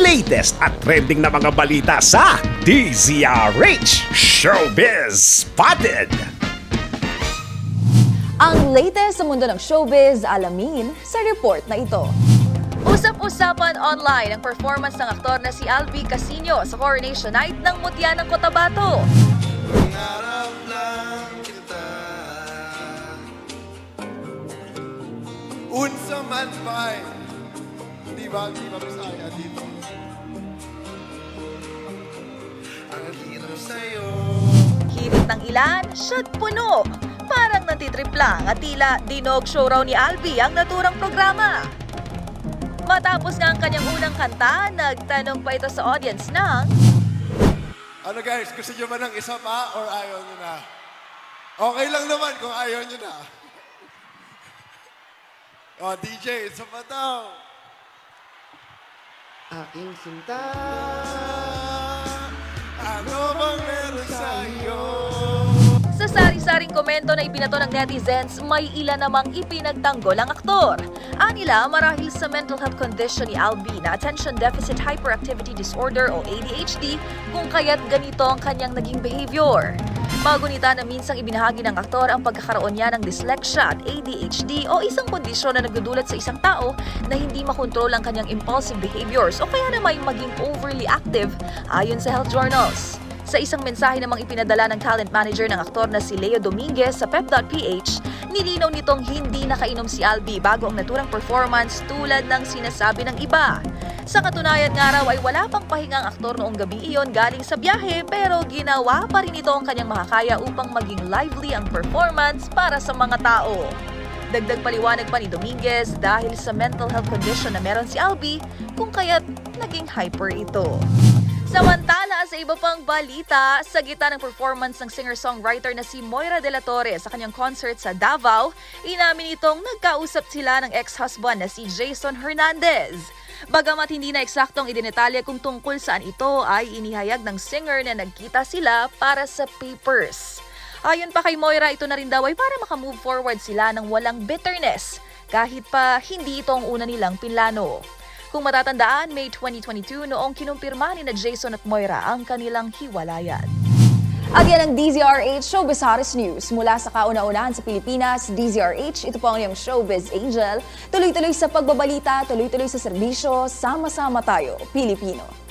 latest at trending na mga balita sa DZRH Showbiz Spotted. Ang latest sa mundo ng showbiz, alamin sa report na ito. Usap-usapan online ang performance ng aktor na si Albi Casino sa Coronation Night ng Mutya ng Cotabato. Unsa man bay Di ba? Di ba Bisaya dito? Ng ilan, shot puno. Parang natitrip lang at tila dinog show raw ni Albi ang naturang programa. Matapos nga ang kanyang unang kanta, nagtanong pa ito sa audience ng Ano guys, gusto nyo ba ng isa pa or ayaw nyo na? Okay lang naman kung ayaw nyo na. Oh, DJ, isa pa daw. Aking sinta Sa sari-saring komento na ibinato ng netizens, may ilan namang ipinagtanggol ang aktor. Anila marahil sa mental health condition ni Albi na Attention Deficit Hyperactivity Disorder o ADHD kung kaya't ganito ang kanyang naging behavior. Magunita na minsang ibinahagi ng aktor ang pagkakaroon niya ng dyslexia at ADHD o isang kondisyon na nagdudulot sa isang tao na hindi makontrol ang kanyang impulsive behaviors o kaya na may maging overly active ayon sa health journals. Sa isang mensahe namang ipinadala ng talent manager ng aktor na si Leo Dominguez sa pep.ph, nilinaw nitong hindi nakainom si Albi bago ang naturang performance tulad ng sinasabi ng iba. Sa katunayan nga raw ay wala pang pahinga ang aktor noong gabi iyon galing sa biyahe pero ginawa pa rin ito ang kanyang makakaya upang maging lively ang performance para sa mga tao. Dagdag paliwanag pa ni Dominguez dahil sa mental health condition na meron si Albi kung kaya't naging hyper ito. Samantala, sa iba pang balita, sa gitna ng performance ng singer-songwriter na si Moira De La Torre sa kanyang concert sa Davao, inamin itong nagkausap sila ng ex-husband na si Jason Hernandez. Bagamat hindi na eksaktong idinetalya kung tungkol saan ito, ay inihayag ng singer na nagkita sila para sa papers. Ayon pa kay Moira, ito na rin daw ay para makamove forward sila ng walang bitterness, kahit pa hindi ito ang una nilang pinlano. Kung matatandaan, May 2022 noong kinumpirma ni na Jason at Moira ang kanilang hiwalayan. At yan ang DZRH Showbiz Hottest News. Mula sa kauna-unahan sa Pilipinas, DZRH, ito po ang iyong Showbiz Angel. Tuloy-tuloy sa pagbabalita, tuloy-tuloy sa serbisyo, sama-sama tayo, Pilipino.